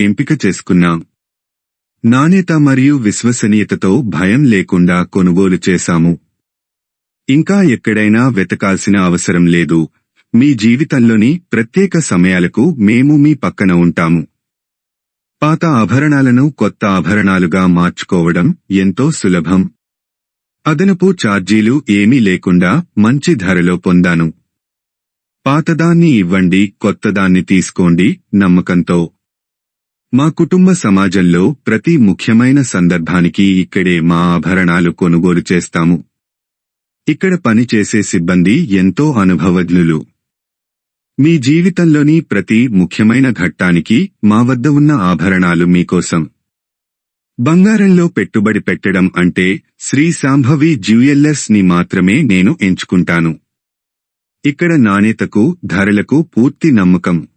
ఎంపిక చేసుకున్నాం. నాణ్యత మరియు విశ్వసనీయతతో భయం లేకుండా కొనుగోలు చేశాము. ఇంకా ఎక్కడైనా వెతకాల్సిన అవసరం లేదు. మీ జీవితంలోని ప్రత్యేక సమయాలకు మేము మీ పక్కన ఉంటాము. పాత ఆభరణాలను కొత్త ఆభరణాలుగా మార్చుకోవడం ఎంతో సులభం. అదనపు ఛార్జీలు ఏమీ లేకుండా మంచి ధరలో పొందాను. పాతదాన్ని ఇవ్వండి కొత్తదాన్ని తీసుకోండి నమ్మకంతో. మా కుటుంబ సమాజంలో ప్రతి ముఖ్యమైన సందర్భానికి ఇక్కడే మా ఆభరణాలు కొనుగోలు చేస్తాము. ఇక్కడ పనిచేసే సిబ్బంది ఎంతో అనుభవజ్ఞులు. మీ జీవితంలోని ప్రతి ముఖ్యమైన ఘట్టానికి మా వద్ద ఉన్న ఆభరణాలు మీకోసం. బంగారంలో పెట్టుబడి పెట్టడం అంటే శ్రీ సాంభవి జ్యూయెల్లర్స్ని మాత్రమే నేను ఎంచుకుంటాను. ఇక్కడ నాణ్యతకు ధరలకు పూర్తి నమ్మకం.